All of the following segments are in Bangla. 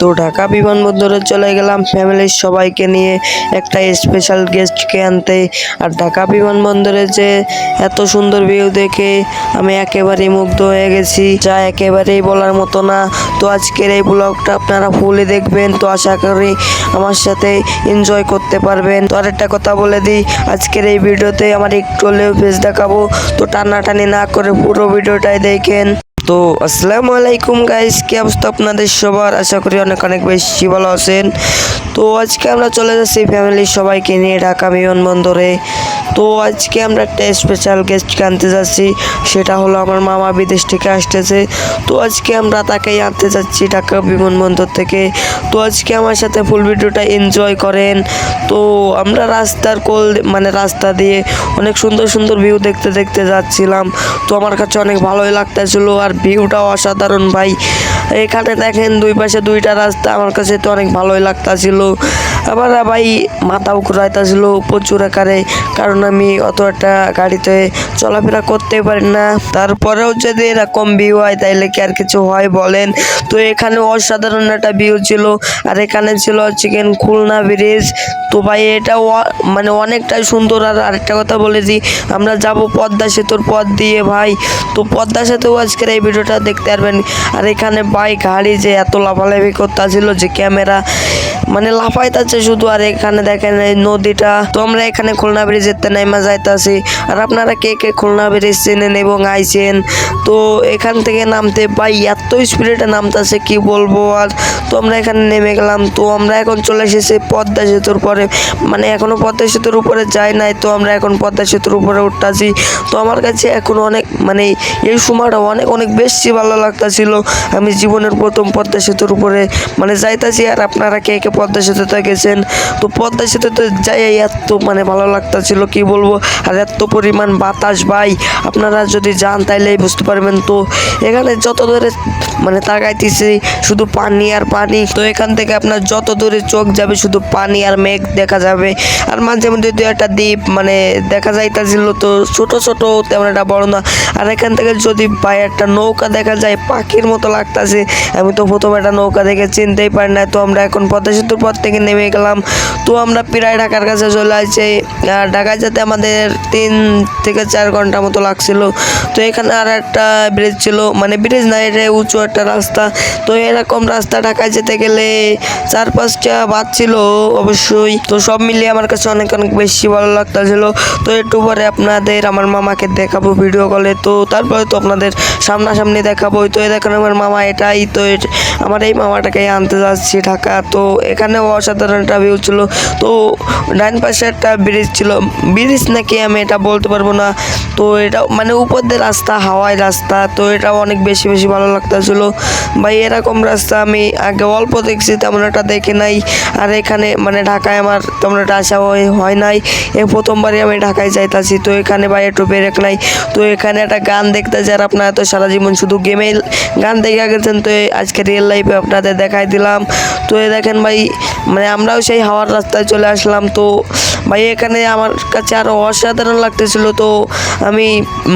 তো ঢাকা বিমানবন্দরে চলে গেলাম। ফ্যামিলির সবাইকে নিয়ে একটা স্পেশাল গেস্টকে আনতে। আর ঢাকা বিমানবন্দরে যে এত সুন্দর ভিউ দেখে আমি একেবারেই মুগ্ধ হয়ে গেছি। যা একেবারেই বলার মতো না। তো আজকের এই ব্লগটা আপনারা ফুলে দেখবেন। তো আশা করি আমার সাথে এনজয় করতে পারবেন। তো আরেকটা কথা বলে দিই, আজকের এই ভিডিওতে আমার একটু হলেও ফেস দেখাবো। তো টানাটানি না করে পুরো ভিডিওটাই দেখেন। তো আসসালামু আলাইকুম গাইস কি অবস্থা আপনাদের সবার? আশা করি অনেক অনেক বেশি ভালো আছেন। তো আজকে আমরা চলে যাচ্ছি ফ্যামিলির সবাইকে নিয়ে ঢাকা বিমানবন্দরে। তো আজকে আমরা একটা স্পেশাল গেস্টকে আনতে যাচ্ছি, সেটা হলো আমার মামা বিদেশ থেকে আসতেছে। তো আজকে আমরা তাকেই আনতে যাচ্ছি ঢাকা বিমানবন্দর থেকে। তো আজকে আমার সাথে ফুল ভিডিওটা এনজয় করেন। তো আমরা রাস্তার কোল মানে রাস্তা দিয়ে অনেক সুন্দর সুন্দর ভিউ দেখতে দেখতে যাচ্ছিলাম। তো আমার কাছে অনেক ভালোই লাগতেছিল আর ভিউটাও অসাধারণ ভাই। এখানে দেখেন দুই পাশে দুইটা রাস্তা, আমার কাছে তো অনেক ভালোই লাগতাছিল। আবার ভাই মাথাও ঘুরাইতেছিল প্রচুর আকারে, কারণ আমি অত একটা গাড়িতে চলাফেরা করতে পারি না। তারপরেও যদি এরকম ভিউ হয়, তাইলে কি আর কিছু হয় বলেন? তো এখানে অসাধারণ একটা ভিউ ছিল, আর এখানে ছিল চিকেন খুলনা ব্রিজ তো ভাই, এটা মানে অনেকটাই সুন্দর। আর আরেকটা কথা বলে দিই, আমরা যাব পদ্মা সেতুর পথ দিয়ে ভাই। তো পদ্মা সেতু আজকের এই ভিডিওটা দেখতে পারবেন। আর এখানে বাইক গাড়ি যে এত লাফালাফি করতেছিল যে ক্যামেরা মানে লাফাইতেছে শুধু, আর এখানে দেখেন এই নদীটা। তো আমরা এখানে খুলনা ব্রিজ ব্রিজের নেমা যাইতাছি। আর আপনারা কে কে খুলনা ব্রিজ চেনেন এবং আইছেন? তো এখান থেকে নামতে ভাই, এত স্পিডে নামতেছে, কি বলব আর? তো আমরা এখানে নেমে গেলাম। তো আমরা এখন চলে এসেছি পদ্মা সেতুর পরে। মানে এখনও পদ্মা সেতুর উপরে যাই নাই, তো আমরা এখন পদ্মা সেতুর উপরে উঠতাছি। তো আমার কাছে এখন অনেক মানে এই সময়টা অনেক অনেক বেশি ভালো লাগতাছিল। আমি জীবনের প্রথম পদ্মা সেতুর উপরে মানে যাইতাছি। আর আপনারা কে কে পদ্মা সেতুতে গেছেন। তো পদ্মা সেতুতে যাই এত মানে ভালো লাগতাছিল, কি বলব? আর এত পরিমাণ বাতাস ভাই, আপনারা যদি যান তাইলেই বুঝতে পারবেন তো। এখানে যত দূরে মানে তাকাইতেছি, শুধু পানি আর পানি। তো এখান থেকে আপনার যত দূরে চোখ যাবে, শুধু পানি আর মেঘ দেখা যাবে। আর মাঝে মধ্যে দু একটা দ্বীপ মানে দেখা যাইতেছিল তো, ছোট ছোট তেমন একটা বড় না। আর এখান থেকে যদি ভাই একটা নৌকা দেখা যায়, পাখির মতো লাগতাছে। আমি তো প্রথমে একটা নৌকা দেখে চিনতেই পারি না তো আমরা এখন পদ্মা সেতুর পর থেকে নেমে গেলাম। তো আমরা প্রায় ঢাকার কাছে চলে আসছি। ঢাকায় যেতে আমাদের তিন থেকে চার ঘণ্টা মতো লাগছিল। তো এখানে আর একটা ব্রিজ ছিল। মানে ব্রিজ না এটা উঁচু একটা রাস্তা। তো এরকম রাস্তা ঢাকায় যেতে গেলে চার পাঁচটা বাদ ছিল অবশ্যই। তো সব মিলিয়ে আমার কাছে অনেক অনেক বেশি ভালো লাগতেছিল। তো একটু পরে আপনাদের, আমার মামাকে দেখাবো ভিডিও কলে তো তারপরে তো আপনাদের সামনাসামনি দেখাবো তো দেখেন আমার মামা এটাই, তো আমার এই মামাটাকে আনতে যাচ্ছি ঢাকা। তো এখানেও অসাধারণ একটা ভিউ ছিল। তো ডাইন পাশে একটা ব্রিজ ছিল। ব্রিজ নাকি আমি এটা বলতে পারব না। তো এটা মানে উপর দিয়ে রাস্তা হাওয়ায় রাস্তা, তো এটা অনেক বেশি বেশি ভালো লাগতেছিল। ভাই, এরকম রাস্তা আমি আগে অল্প দেখছি, তেমন একটা দেখে নাই। আর এখানে মানে ঢাকায় আমার তেমন একটা আসা হয়- হয় নাই। এ প্রথমবারই আমি ঢাকায় যাইতাছি, তো এখানে ভাই একটু ব্রেক নাই। তো এখানে একটা গান দেখতে যার আপনারা তো সারা জীবন শুধু গেমে গান দেখে গেছেন, তো আজকে রিয়েল লাইফে আপনাদের দেখাই দিলাম। তো এ দেখেন ভাই মানে আমরাও সেই হাওয়ার রাস্তায় চলে আসলাম, তো ভাই, এখানে আমার কাছে আরও অসাধারণ লাগতেছিল। তো আমি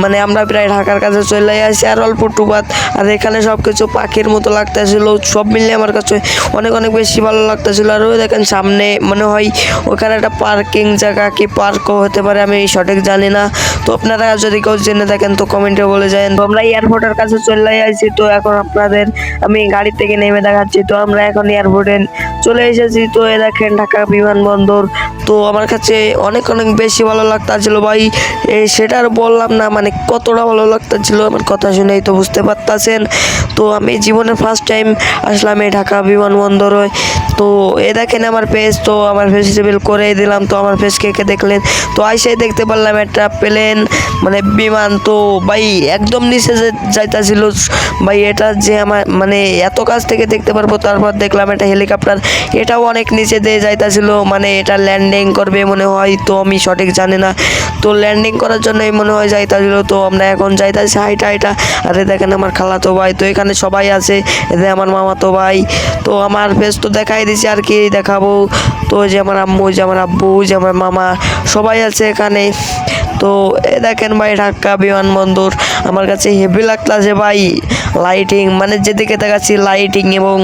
মানে আমরা প্রায় ঢাকার কাছে চলে আসি আর অল্প টুবাত আর এখানে সব কিছু পাখির মতো লাগতেছিল, সব মিলিয়ে আমার কাছে অনেক অনেক বেশি ভালো লাগতেছিল। আর ওই দেখেন সামনে মনে হয় ওখানে একটা পার্কিং জায়গা কি পার্কও হতে পারে, আমি সঠিক জানি না। তো আপনারা যদি কেউ জেনে থাকেন তো কমেন্টে বলে যাবেন তো আমরা এয়ারপোর্টের কাছে চলে আসি, তো এখন আপনাদের আমি গাড়ি থেকে নেমে দেখাচ্ছি। তো আমরা এখন এয়ারপোর্টে চলে এসেছি। তো এ দেখেন ঢাকা বিমানবন্দর। তো আমার কাছে অনেক অনেক বেশি ভালো লাগতেছিল ভাই। সেটা আর বললাম না মানে কতটা ভালো লাগতেছিল আমার কথা শুনেই তো বুঝতে পারতাছেন। তো আমি জীবনে ফার্স্ট টাইম আসলাম এই ঢাকা বিমানবন্দরে। তো এ দেখেন আমার পেজ তো আমার ফেস রিভিল করে দিলাম, তো আমার ফেস কে কে দেখলেন? তো আইসাই দেখতে পারলাম একটা প্লেন মানে বিমান, তো ভাই একদম নিচে যাইতাছিল, ভাই এটা যে আমার মানে এত কাছ থেকে দেখতে পারব, তারপর দেখলাম একটা হেলিকপ্টার, এটাও অনেক নিচে দিয়ে যাইতাছিল মানে এটা ল্যান্ডিং করবে মনে হয়, তো আমি সঠিক জানি না। তো ল্যান্ডিং করার জন্যই মনে হয় যাইতাছিল, তো আমরা এখন যাইতাছি, হাইটা হাইটা। আরে দেখেন আমার খালাতো ভাই, তো এখানে সবাই আছে এদের আমার মামাতো ভাই, তো আমার ফেস তো দেখাই দিছি আর কি, দেখাবো। তো যে আমার আম্মু, যে আমার আব্বু, যে আমার মামা, সবাই আছে এখানে। তো এ দেখেন ভাই, ঢাকা বিমানবন্দর। আমার কাছে হেভি লাগতেছে ভাই লাইটিং মানে যেদিকে দেখাচ্ছি লাইটিং এবং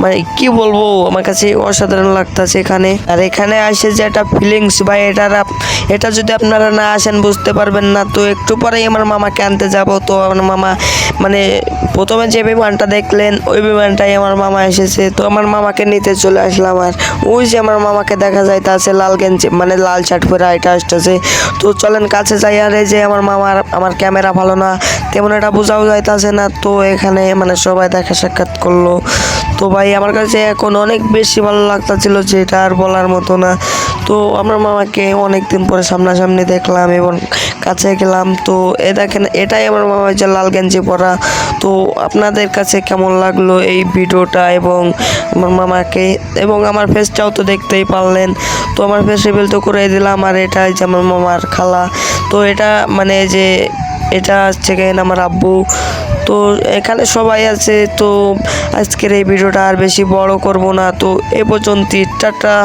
মানে কি বলব, আমার কাছে অসাধারণ লাগতেছে এখানে। আর এখানে আসে যে একটা ফিলিংস বা এটার এটা যদি আপনারা না আসেন, বুঝতে পারবেন না। তো একটু পরেই আমার মামাকে আনতে যাব। তো আমার মামা মানে প্রথমে যে বিমানটা দেখলেন, ওই বিমানটাই আমার মামা এসেছে। তো আমার মামাকে নিতে চলে আসলাম আর ওই যে আমার মামাকে দেখা যায় তা আছে লাল গেঞ্জি মানে লাল শার্ট পরে এটা আসতেছে। তো চলেন কাছে যাই আর এই যে আমার মামার আমার ক্যামেরা ভালো না, তেমন এটা বোঝাও যাইতাছে না। তো এখানে মানে সবাই দেখা সাক্ষাৎ করল। তো ভাই, আমার কাছে এখন অনেক বেশি ভালো লাগতেছিল যেটা আর বলার মতো না। তো আমার মামাকে অনেক দিন পরে সামনাসামনি দেখলাম এবং কাছে গেলাম। তো এ দেখেন, এটাই আমার মামা যে লাল গেঞ্জি পরা। তো আপনাদের কাছে কেমন লাগল এই ভিডিওটা এবং আমার মামাকে? এবং আমার ফেসটাও তো দেখতেই পারলেন। তো আমার ফেস রিভিল তো করে দিলাম আর এটা যে আমার মামার খালা। তো এটা মানে যে, এটা হচ্ছে আমার আব্বু। তো এখানে সবাই আছে, তো আজকের এই ভিডিওটা আর বেশি বড় করব না, তো এ পর্যন্ত টাটা।